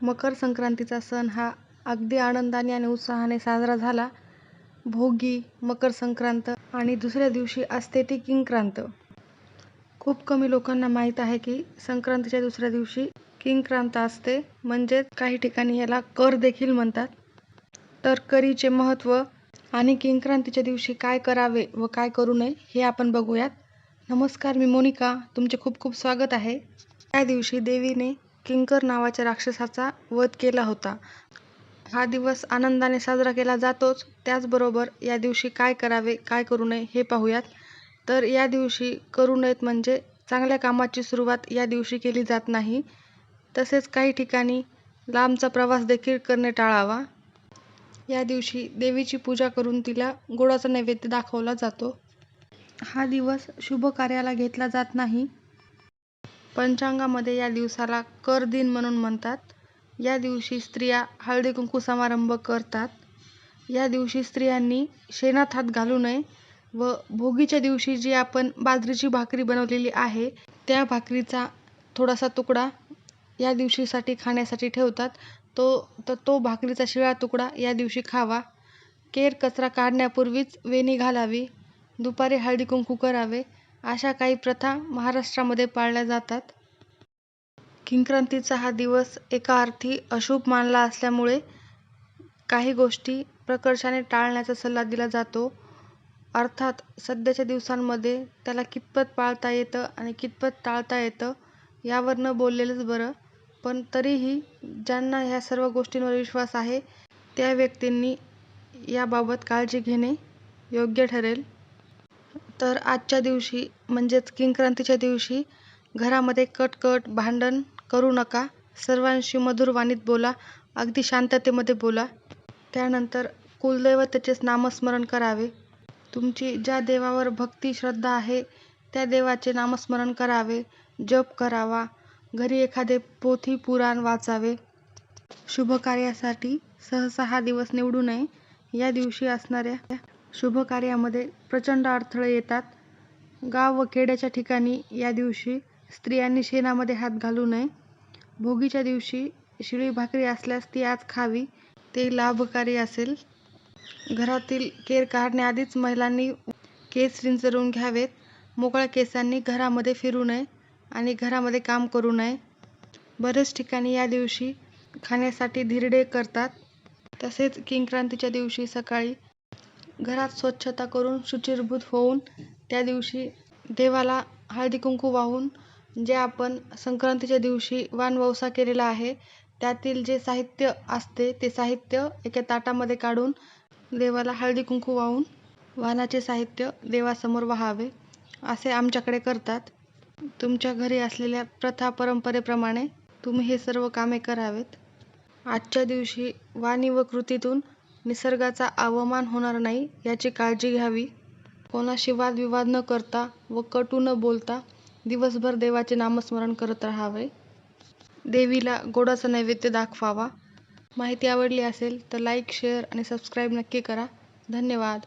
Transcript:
मकर संक्रांतीचा सण हा अगदी आनंदाने आणि उत्साहाने साजरा झाला. भोगी, मकर संक्रांत आणि दुसऱ्या दिवशी असते ती किंक्रांत. खूप कमी लोकांना माहीत आहे की संक्रांतीच्या दुसऱ्या दिवशी किंक्रांत असते म्हणजेच काही ठिकाणी याला कर देखील म्हणतात. तर करीचे महत्त्व आणि किंक्रांतीच्या दिवशी काय करावे व काय करू नये हे आपण बघूयात. नमस्कार मी मोनिका तुमचे खूप खूप स्वागत आहे. त्या दिवशी देवीने किंकर नावाच्या राक्षसाचा वध केला होता. हा दिवस आनंदाने साजरा केला जातोच त्याचबरोबर या दिवशी काय करावे काय करू नये हे पाहूयात. तर या दिवशी करू नयेत म्हणजे चांगल्या कामाची सुरुवात या दिवशी केली जात नाही. तसेच काही ठिकाणी लांबचा प्रवास देखील करणे टाळावा. या दिवशी देवीची पूजा करून तिला गोडाचा नैवेद्य दाखवला जातो. हा दिवस शुभ कार्याला घेतला जात नाही. पंचांगामध्ये या दिवसाला कर दिन म्हणून म्हणतात. या दिवशी स्त्रिया हळदी कुंकू समारंभ करतात. या दिवशी स्त्रियांनी शेणात हात घालू नये व भोगीच्या दिवशी जी आपण बाजरीची भाकरी बनवलेली आहे त्या भाकरीचा थोडासा तुकडा या दिवशीसाठी खाण्यासाठी ठेवतात. तो तर तो भाकरीचा शिळा तुकडा या दिवशी खावा. केर कचरा काढण्यापूर्वीच वेणी घालावी. दुपारी हळदी कुंकू करावे. अशा काही प्रथा महाराष्ट्रामध्ये पाळल्या जातात. किंक्रांतीचा हा दिवस एका अर्थी अशुभ मानला असल्यामुळे काही गोष्टी प्रकर्षाने टाळण्याचा सल्ला दिला जातो. अर्थात सध्याच्या दिवसांमध्ये त्याला कितपत पाळता येतं आणि कितपत टाळता येतं यावर न बोललेलंच बरं. पण तरीही ज्यांना ह्या सर्व गोष्टींवर विश्वास आहे त्या व्यक्तींनी याबाबत काळजी घेणे योग्य ठरेल. तर आजच्या दिवशी म्हणजेच किंक्रांतीच्या दिवशी घरामध्ये कटकट, भांडण करू नका. सर्वांशी मधुर वाणीत बोला. अगदी शांततेमध्ये बोला. त्यानंतर कुलदैवतेचेच नामस्मरण करावे. तुमची ज्या देवावर भक्ती श्रद्धा आहे त्या देवाचे नामस्मरण करावे. जप करावा. घरी एखादे पोथी पुराण वाचावे. शुभ कार्यासाठी सहसा हा दिवस निवडू नये. या दिवशी असणाऱ्या शुभ कार्यामध्ये प्रचंड अडथळे येतात. गाव व खेड्याच्या ठिकाणी या दिवशी स्त्रियांनी शेणामध्ये हात घालू नये. भोगीच्या दिवशी शिळी भाकरी असल्यास ती आज खावी ते लाभकारी असेल. घरातील केर काढण्याआधीच महिलांनी केस विंचरून घ्यावेत. मोकळ्या केसांनी घरामध्ये फिरू नये आणि घरामध्ये काम करू नये. बरेच ठिकाणी या दिवशी खाण्यासाठी धिरडे करतात. तसेच किंक्रांतीच्या दिवशी सकाळी घरात स्वच्छता करून शुचिर्भूत होऊन त्या दिवशी देवाला हळदी कुंकू वाहून जे आपण संक्रांतीच्या दिवशी वानवसा केलेला आहे त्यातील जे साहित्य असते ते साहित्य एका ताटामध्ये काढून देवाला हळदी कुंकू वाहून वानाचे साहित्य देवासमोर वाहावे असे आमच्याकडे करतात. तुमच्या घरी असलेल्या प्रथा परंपरेप्रमाणे तुम्ही हे सर्व कामे करावेत. आजच्या दिवशी वाणी व कृतीतून निसर्गाचा अवमान होणार नाही याची काळजी घ्यावी. कोणाशी वादविवाद न करता व कटू न बोलता दिवसभर देवाचे नामस्मरण करत राहावे. देवीला गोडाचा नैवेद्य दाखवावा. माहिती आवडली असेल तर लाईक, शेअर आणि सबस्क्राईब नक्की करा. धन्यवाद.